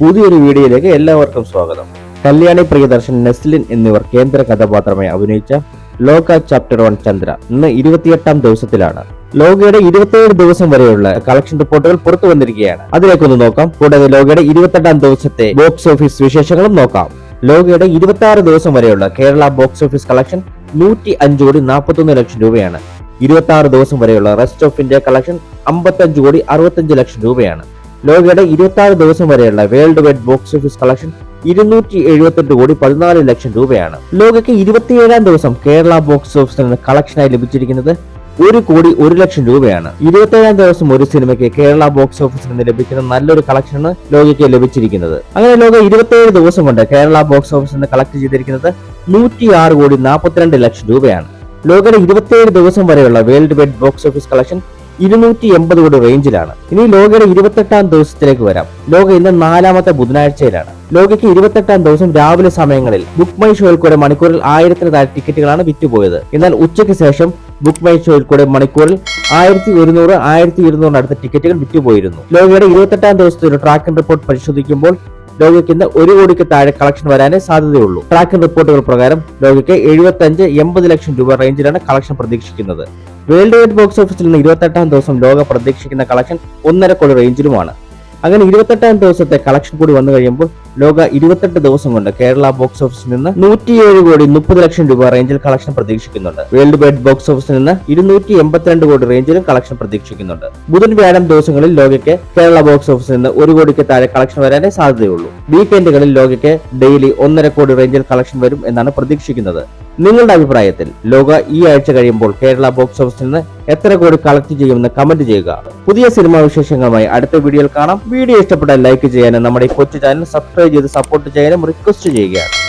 പുതിയൊരു വീഡിയോയിലേക്ക് എല്ലാവർക്കും സ്വാഗതം. കല്യാണി പ്രിയദർശൻ നെസ്ലിൻ എന്നിവർ കേന്ദ്ര കഥാപാത്രമായി അഭിനയിച്ച ലോക ചാപ്റ്റർ വൺ ചന്ദ്ര ഇന്ന് ഇരുപത്തിയെട്ടാം ദിവസത്തിലാണ്. ലോകയുടെ ഇരുപത്തിയേഴ് ദിവസം വരെയുള്ള കളക്ഷൻ റിപ്പോർട്ടുകൾ പുറത്തു വന്നിരിക്കുകയാണ്. അതിലേക്കൊന്ന് നോക്കാം. കൂടാതെ ലോകയുടെ ഇരുപത്തെട്ടാം ദിവസത്തെ ബോക്സ് ഓഫീസ് വിശേഷങ്ങളും നോക്കാം. ലോകയുടെ ഇരുപത്തി ആറ് ദിവസം വരെയുള്ള കേരള ബോക്സ് ഓഫീസ് കളക്ഷൻ നൂറ്റി അഞ്ച് കോടി നാൽപ്പത്തൊന്ന് ലക്ഷം രൂപയാണ്. ഇരുപത്തി ആറ് ദിവസം വരെയുള്ള റെസ്റ്റ് ഓഫ് ഇന്ത്യ കളക്ഷൻ അമ്പത്തഞ്ച് കോടി അറുപത്തഞ്ച് ലക്ഷം രൂപയാണ്. ലോകയുടെ ഇരുപത്തി ദിവസം വരെയുള്ള world wide box office collection ഇരുന്നൂറ്റി എഴുപത്തെട്ട് കോടി പതിനാല് ലക്ഷം രൂപയാണ്. ലോകയ്ക്ക് ഇരുപത്തിയേഴാം ദിവസം കേരള ബോക്സ് ഓഫീസിൽ നിന്ന് കളക്ഷനായി ലഭിച്ചിരിക്കുന്നത് ഒരു കോടി ഒരു ലക്ഷം രൂപയാണ്. ഇരുപത്തേഴാം ദിവസം ഒരു സിനിമയ്ക്ക് കേരള ബോക്സ് ഓഫീസിൽ നിന്ന് ലഭിക്കുന്ന നല്ലൊരു കളക്ഷനാണ് ലോകയ്ക്ക് ലഭിച്ചിരിക്കുന്നത്. അങ്ങനെ ലോക ഇരുപത്തിയേഴ് ദിവസം കൊണ്ട് കേരള ബോക്സ് ഓഫീസിൽ നിന്ന് കളക്ട് ചെയ്തിരിക്കുന്നത് നൂറ്റി ആറ് കോടി നാൽപ്പത്തിരണ്ട് ലക്ഷം രൂപയാണ്. ലോകയുടെ ഇരുപത്തിയേഴ് ദിവസം വരെയുള്ള world wide box office collection ഇരുന്നൂറ്റി എൺപത് കോടി റേഞ്ചിലാണ് ഇനി ലോകയുടെ ഇരുപത്തെട്ടാം ദിവസത്തിലേക്ക് വരാം. ലോക ഇന്ന് നാലാമത്തെ ബുധനാഴ്ചയിലാണ്. ലോകയ്ക്ക് ഇരുപത്തെട്ടാം ദിവസം രാവിലെ സമയങ്ങളിൽ ബുക്ക് മൈ ഷോയിൽ കൂടെ മണിക്കൂറിൽ ആയിരത്തിന് താഴെ ടിക്കറ്റുകളാണ് വിറ്റുപോയത്. എന്നാൽ ഉച്ചയ്ക്ക് ശേഷം ബുക്ക് മൈ ഷോയിൽ കൂടെ മണിക്കൂറിൽ ആയിരത്തി ഒരുന്നൂറ് ആയിരത്തി ഇരുന്നൂറിനടുത്ത ടിക്കറ്റുകൾ വിറ്റുപോയിരുന്നു. ലോകയുടെ ഇരുപത്തെട്ടാം ദിവസത്തെ ഒരു ട്രാക്കിംഗ് റിപ്പോർട്ട് പരിശോധിക്കുമ്പോൾ ലോകയ്ക്ക് ഇന്ന് ഒരു കോടിക്ക് താഴെ കളക്ഷൻ വരാനേ സാധ്യതയുള്ളൂ. ട്രാക്കിംഗ് റിപ്പോർട്ടുകൾ പ്രകാരം ലോകയ്ക്ക് എഴുപത്തി അഞ്ച് എൺപത് ലക്ഷം രൂപ റേഞ്ചിലാണ് കളക്ഷൻ പ്രതീക്ഷിക്കുന്നത്. വേൾഡ് വൈഡ് ബോക്സ് ഓഫീസിൽ നിന്ന് ഇരുപത്തെട്ടാം ദിവസം ലോക പ്രതീക്ഷിക്കുന്ന കളക്ഷൻ ഒന്നര കോടി റേഞ്ചിലുമാണ് അങ്ങനെ ഇരുപത്തെട്ടാം ദിവസത്തെ കളക്ഷൻ കൂടി വന്നു കഴിയുമ്പോൾ ലോക ഇരുപത്തെട്ട് ദിവസം കൊണ്ട് കേരള ബോക്സ് ഓഫീസിൽ നിന്ന് നൂറ്റിയേഴ് കോടി മുപ്പത് ലക്ഷം രൂപ റേഞ്ചിൽ കളക്ഷൻ പ്രതീക്ഷിക്കുന്നുണ്ട്. വേൾഡ് വൈഡ് ബോക്സ് ഓഫീസിൽ നിന്ന് ഇരുന്നൂറ്റി എൺപത്തിരണ്ട് കോടി റേഞ്ചിലും കളക്ഷൻ പ്രതീക്ഷിക്കുന്നുണ്ട്. ബുധൻ വ്യാഴം ദിവസങ്ങളിൽ ലോകയ്ക്ക് കേരള ബോക്സ് ഓഫീസിൽ നിന്ന് ഒരു കോടിക്ക് താഴെ കളക്ഷൻ വരാനേ സാധ്യതയുള്ളൂ. വീക്കെൻഡുകളിൽ ലോകയ്ക്ക് ഡെയിലി ഒന്നര കോടി റേഞ്ചിൽ കളക്ഷൻ വരും എന്നാണ് പ്രതീക്ഷിക്കുന്നത്. നിങ്ങളുടെ അഭിപ്രായത്തിൽ ലോക ഈ ആഴ്ച കഴിയുമ്പോൾ കേരള ബോക്സ് ഓഫീസിൽ നിന്ന് എത്ര കോടി കളക്ട് ചെയ്യുമെന്ന് കമന്റ് ചെയ്യുക. പുതിയ സിനിമാ വിശേഷങ്ങളുമായി അടുത്ത വീഡിയോയിൽ കാണാം. വീഡിയോ ഇഷ്ടപ്പെട്ടാൽ ലൈക്ക് ചെയ്യാനും നമ്മുടെ ഈ കൊച്ചു ചാനൽ സബ്സ്ക്രൈബ് ചെയ്ത് സപ്പോർട്ട് ചെയ്യാനും റിക്വസ്റ്റ് ചെയ്യുകയാണ്